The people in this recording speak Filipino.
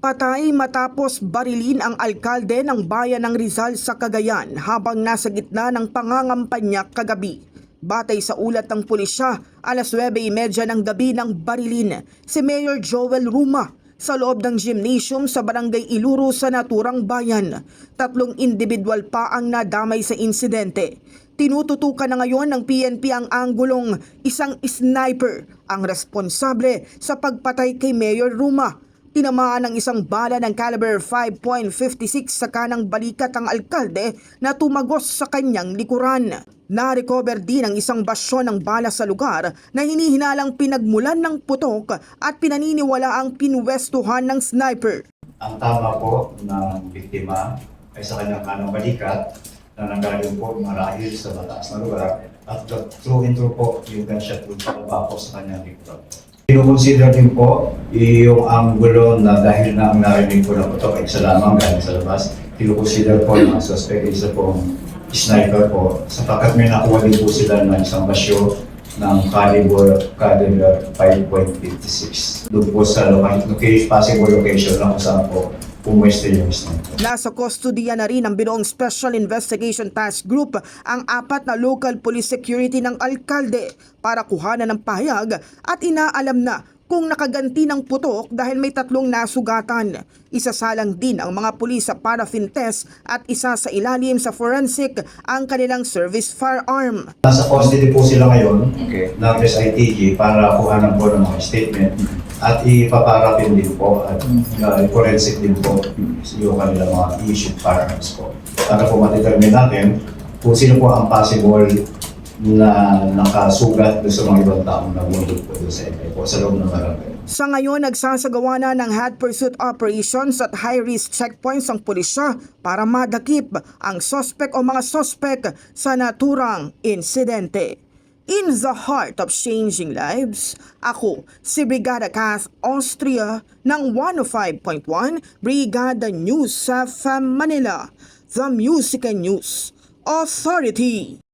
Patay matapos barilin ang alkalde ng bayan ng Rizal sa Cagayan habang nasa gitna ng pangangampanya kagabi. Batay sa ulat ng pulisya, alas 9.30 ng gabi ng barilin si Mayor Joel Ruma sa loob ng gymnasium sa barangay Iluro sa naturang bayan. Tatlong individual pa ang nadamay sa insidente. Tinututukan na ngayon ng PNP ang anggulong isang sniper ang responsable sa pagpatay kay Mayor Ruma. Tinamaan ng isang bala ng caliber 5.56 sa kanang balikat ang alkalde na tumagos sa kanyang likuran. Na-recover din ang isang basyon ng bala sa lugar na hinihinalang pinagmulan ng putok at pinaniniwala ang pinwestuhan ng sniper. Ang tama po ng biktima ay sa kanyang kanang balikat na nanggaling po marahil sa mataas na lugar at through and through po yung gunshot wound sa po sa kanyang likod. Kinukonsider din po yung anggulo na dahil na ang narinig po ng putok ay isa lamang galing sa labas. Kinukonsider po ng suspect isa pong sniper po sapagkat may nakuha din po sila ng isang basyo ng caliber, caliber 5.56. Doon po sa location, possible location na kung saan po pumwesto yung sniper. Nasa kustodiya na rin ng binuong Special Investigation Task Group ang apat na local police security ng alkalde para kuhanan ng pahayag at inaalam na kung nakaganti ng putok dahil may tatlong nasugatan. Isasalang din ang mga pulis sa paraffin test at isa sa ilalim sa forensic ang kanilang service firearm. Nasa custody po sila ngayon ng SITG para kuhanan po ng mga statement at ipaparapin din po at uh, forensic din po yung kanilang mga issued firearms po. Para po ma-determine natin kung sino po ang possible na nakasugat sa mga ibang taong nabundod po sa area po sa loob ng barangay. Sa ngayon, nagsasagawa na ng hot pursuit operations at high-risk checkpoints ang pulisya para madakip ang sospek o mga sospek sa naturang insidente. In the heart of changing lives, ako si Brigada Kath Austria ng 105.1 Brigada News sa Manila, The Music and News Authority.